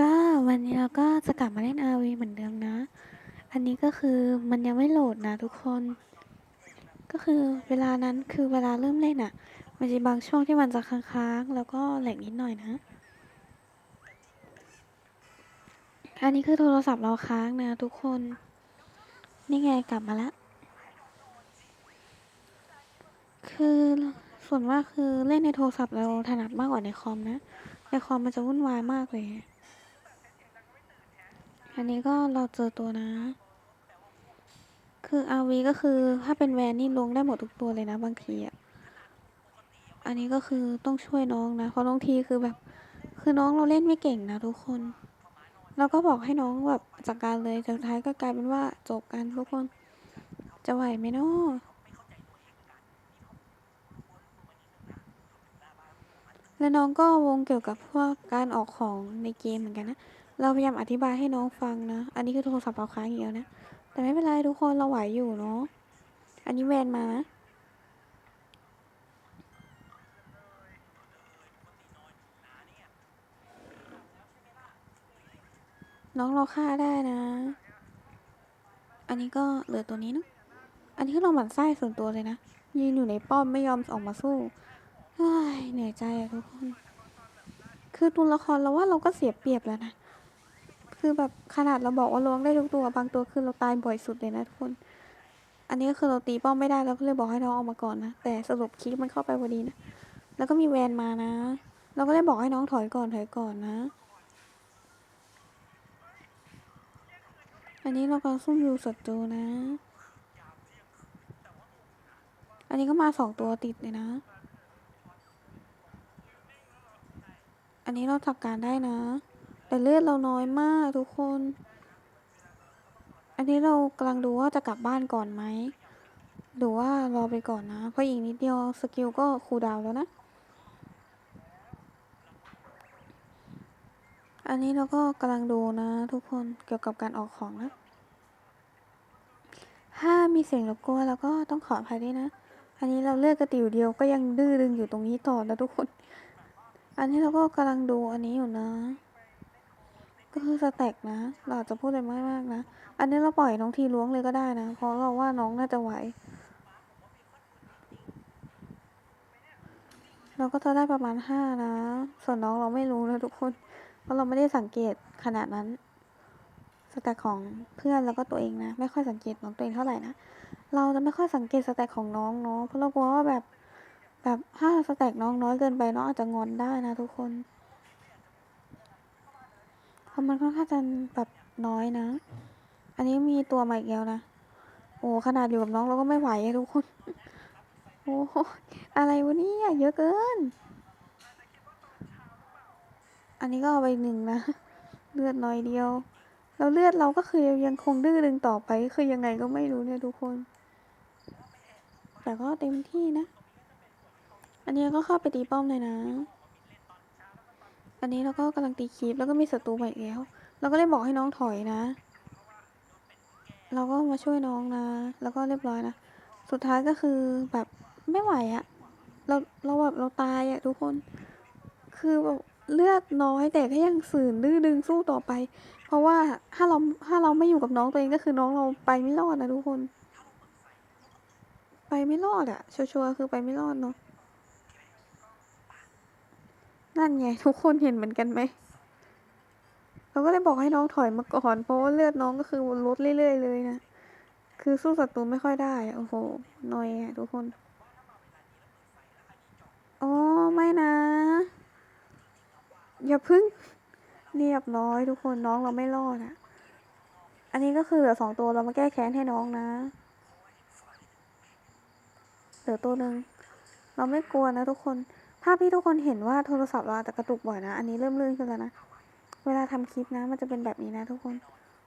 ก็วันนี้เราก็จะกลับมาเล่น RV เหมือนเดิมนะ อันนี้ก็คือมันยังไม่โหลดนะทุกคน ก็คือเวลานั้นคือเวลาเริ่มเล่นอะ่ะ มันจะบางช่วงที่มันจะค้างๆ แล้วก็แหลกนิดหน่อยนะ อันนี้คือโทรศัพท์เราค้างนะทุกคน นี่ไงกลับมาล้วคือส่วนมากคือเล่นในโทรศัพท์เราถนัดมากกว่าในคอมนะ ในคอมมันจะวุ่นวายมากเลย อันนี้ก็เราเจอตัวนะ คือ RV ก็คือถ้าเป็นแวนนี่ลงได้หมดทุกตัวเลยนะบางทีอะ อันนี้ก็คือต้องช่วยน้องนะ เพราะน้องทีคือแบบ คือน้องเราเล่นไม่เก่งนะทุกคน เราก็บอกให้น้องแบบจัดการเลยแต่สุดท้ายก็กลายเป็นว่าจบกันทุกคน จะไหวไหมเนาะแล้วน้องก็วงเกี่ยวกับพวกการออกของในเกมเหมือนกันนะ เราพยายามอธิบายให้น้องฟังนะ อันนี้คือโทรศัพท์เราค้างอย่างเดียวนะ แต่ไม่เป็นไรทุกคนเราไหวอยู่เนาะ อันนี้แวนมานะน้องเราฆ่าได้นะ อันนี้ก็เหลือตัวนี้เนอะอันนี้คือเราหมั่นไส้ส่วนตัวเลยนะ ยืนอยู่ในป้อมไม่ยอมออกมาสู้เฮ้เหนื่อยใจอะทุกคน คือตัวละครเราว่าเราก็เสียเปรียบแล้วนะ คือแบบขนาดเราบอกว่าล้วงได้ทุกตัวบางตัวคือเราตายบ่อยสุดเลยนะทุกคน อันนี้ก็คือเราตีป้อมไม่ได้เราก็เลยบอกให้น้องออกมาก่อนนะ แต่สรุปคลิปมันเข้าไปพอดีนะ แล้วก็มีแวนมานะ เราก็เลยบอกให้น้องถอยก่อนถอยก่อนนะ อันนี้เรากำลังซุ่มดูศัตรูนะ อันนี้ก็มาสองตัวติดเลยนะ อันนี้เราจัดการได้นะ แต่เลือดเราน้อยมากทุกคน อันนี้เรากำลังดูว่าจะกลับบ้านก่อนไหมหรือว่ารอไปก่อนนะ เพราะอีกนิดเดียวสกิลก็คูลดาวแล้วนะ อันนี้เราก็กำลังดูนะทุกคนเกี่ยวกับการออกของนะ ถ้ามีเสียงรบกวนแล้วก็ต้องขออภัยด้วยนะ อันนี้เราเลือกกระติวเดียวก็ยังดื้อดึงอยู่ตรงนี้ต่อนะทุกคน อันนี้เราก็กำลังดูอันนี้อยู่นะ ก็คือสแต็กนะ เราอาจจะพูดอะไรไม่มากนะ อันนี้เราปล่อยน้องทีล้วงเลยก็ได้นะ เพราะเราว่าน้องน่าจะไหว เราก็จะได้ประมาณห้านะ ส่วนน้องเราไม่รู้นะทุกคน เพราะเราไม่ได้สังเกตขนาดนั้น สแต็กของเพื่อนแล้วก็ตัวเองนะ ไม่ค่อยสังเกตน้องตัวเองเท่าไหร่นะ เราจะไม่ค่อยสังเกตสแต็กของน้องเนาะ เพราะเรากลัวว่าแบบแบบถ้าสแต็กน้องน้อยเกินไปน้องอาจจะงอนได้นะทุกคน ราะมันค่อนข้างจะแบบน้อยนะ อันนี้มีตัวใหม่อีกแล้วนะ โอ้ขนาดอยู่กับน้องเราก็ไม่ไหวทุกคน โอ้โหอะไรวะเนี่ยเยอะเกิน อันนี้ก็เอาไปหนึ่งนะ เลือดน้อยเดียว แล้วเลือดเราก็คือยังคงดื้อดึงต่อไป คือยังไงก็ไม่รู้เนี่ยทุกคน แต่ก็เต็มที่นะ อันนี้ก็เข้าไปตีป้อมเลยนะ อันนี้เราก็กำลังตีคีปแล้วก็มีศัตรูใหม่อีกแล้ว เราก็เลยบอกให้น้องถอยนะ เราก็มาช่วยน้องนะ แล้วก็เรียบร้อยนะ สุดท้ายก็คือแบบไม่ไหวอะเราเราแบบเราตายอะทุกคน คือแบบเลือดน้อยแต่ก็ยังฝืนดื้อดึงสู้ต่อไป เพราะว่าถ้าเราถ้าเราไม่อยู่กับน้องตัวเองก็คือน้องเราไปไม่รอดนะทุกคน ไปไม่รอดอะชัวร์ๆคือไปไม่รอดเนาะ นั่นไง ทุกคนเห็นเหมือนกันไหม เราก็เลยบอกให้น้องถอยมาก่อน เพราะว่าเลือดน้องก็คือลดเรื่อยๆเลยนะ คือสู้ศัตรูไม่ค่อยได้ โอ้โหหน่อยอะทุกคนอ๋อไม่นะ อย่าพึ่งเรียบร้อยทุกคนน้องเราไม่รอดอะอันนี้ก็คือเหลือสองตัวเรามาแก้แค้นให้น้องนะเหลือตัวหนึ่งเราไม่กลัวนะทุกคน ถ้าพี่ทุกคนเห็นว่าโทรศัพท์เราอาจะกระตุกบ่อยนะ อันนี้เริ่มลื่นขึ้นแล้วนะ เวลาทำคลิปนะ มันจะเป็นแบบนี้นะทุกคน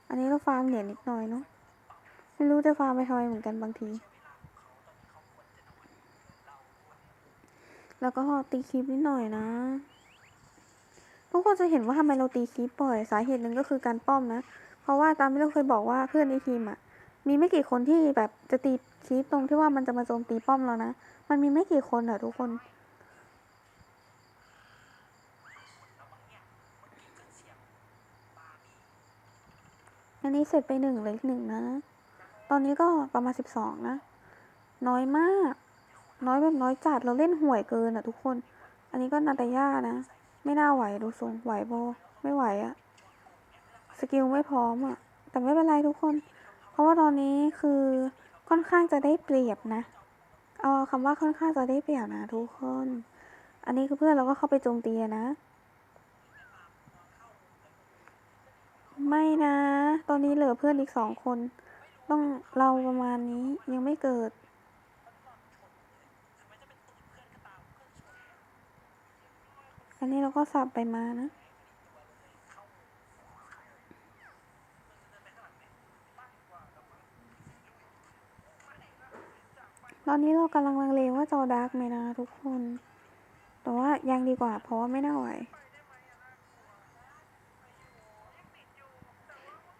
อันนี้เราฟาร์มเหรียญนิดหน่อยเนาะ ไม่รู้จะฟาร์มไปทำไมเหมือนกันบางที แล้วก็ตีคลิปนิดหน่อยนะ ทุกคนจะเห็นว่าทำไมเราตีคลิปบ่อย สาเหตุหนึ่งก็คือการป้อมนะ เพราะว่าตามที่เราเคยบอกว่าเพื่อนในทีมอะมีไม่กี่คนที่แบบจะตีคลิปตรงที่ว่ามันจะมาโจมตีป้อมเรานะ มันมีไม่กี่คนอะทุกคน นนี้เสร็จไปหนึ่งเหลยหนึ่งนะ ตอนนี้ก็ประมาณสิบสองนะ น้อยมาก น้อยแบบน้อยจัดเราเล่นห่วยเกินอะทุกคน อันนี้ก็นาตาย่านะ ไม่น่าไหวดูทรงไหวโบไม่ไหวอะสกิลไม่พร้อมอะแต่ไม่เป็นไรทุกคน เพราะว่าตอนนี้คือค่อนข้างจะได้เปรียบนะ เอาคำว่าค่อนข้างจะได้เปรียบนะทุกคน อันนี้คือเพื่อนเราก็เข้าไปโจมตีนะ ไม่นะ ตอนนี้เหลือเพื่อนอีกสองคน ต้องเราประมาณนี้ยังไม่เกิด อันนี้เราก็สับไปมานะ ตอนนี้เรากำลังลังเลว่าจอดาร์กไหมนะทุกคน แต่ว่ายังดีกว่าเพราะว่าไม่น่าไหว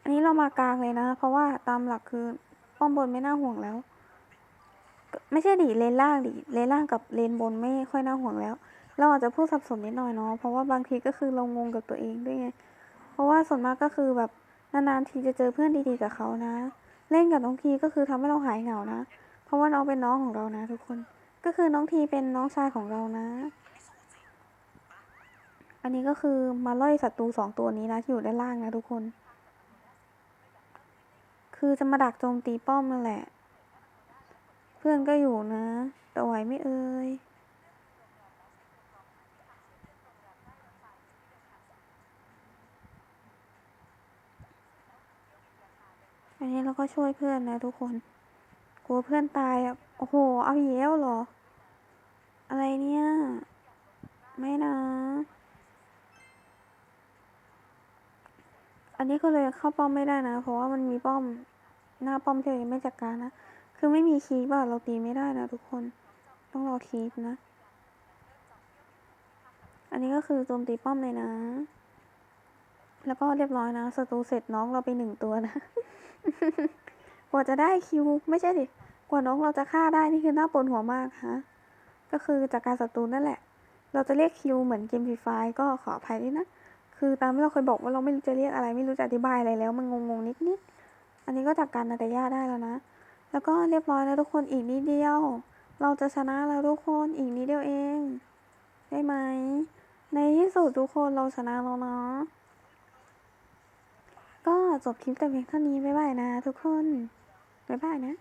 นนี้เรามากลางเลยนะ เพราะว่าตามหลักคือป้อมบนไม่น่าห่วงแล้ว ไม่ใช่ดิเลนล่างดิเลนล่างกับเลนบนไม่ค่อยน่าห่วงแล้ว เราอาจจะพูดสับสนนิดหน่อยเนาะเพราะว่าบางทีก็คือเรางงกับตัวเองด้วยไงเพราะว่าส่วนมากก็คือแบบนานๆทีจะเจอเพื่อนดีๆกับเขานะ เล่นกับน้องทีก็คือทำให้เราหายเหงานะ เพราะว่าน้องเป็นน้องของเรานะทุกคน ก็คือน้องทีเป็นน้องชายของเรานะ อันนี้ก็คือมาล่อยศัตรูสองตัวนี้นะที่อยู่ด้านล่างนะทุกคน คือจะมาดักโจมตีป้อมนั่นแหละ เพื่อนก็อยู่นะ แต่ไหวไม่เอ่ยอันนี้เราก็ช่วยเพื่อนนะทุกคน กลัวเพื่อนตายอะ โอ้โห เอาอีกแล้วเหรอ อะไรเนี่ย ไม่นะ อันนี้ก็เลยเข้าป้อมไม่ได้นะ เพราะว่ามันมีป้อมหน้าป้อมที่เรายังไม่จัดการนะ คือไม่มีคีบอะเราตีไม่ได้นะทุกคน ต้องรอคีบนะ อันนี้ก็คือโจมตีป้อมเลยนะ แล้วก็เรียบร้อยนะศัตรูเสร็จน้องเราไปหนึ่งตัวนะ กว่าจะได้คิวไม่ใช่ดิ กว่าน้องเราจะฆ่าได้นี่คือหน่าปวดหัวมากฮะ ก็คือจากการศัตรูนั่นแหละ เราจะเรียกคิวเหมือนเกมฟรีไฟก็ขออภัยด้วยนะ คือตามที่เราเคยบอกว่าเราไม่รู้จะเรียกอะไร ไม่รู้จะอธิบายอะไรแล้ว มันงงๆนิดๆ อันนี้ก็จากการนาตาย่าได้แล้วนะ แล้วก็เรียบร้อยแล้วทุกคนอีกนิดเดียว เราจะชนะแล้วทุกคนอีกนิดเดียวเอง ได้ไหม ในที่สุดทุกคนเราชนะแล้วเนาะ ก็จบคลิปแต่เพียงเท่านี้บ๊ายบายนะ ทุกคนบ๊ายบายนะ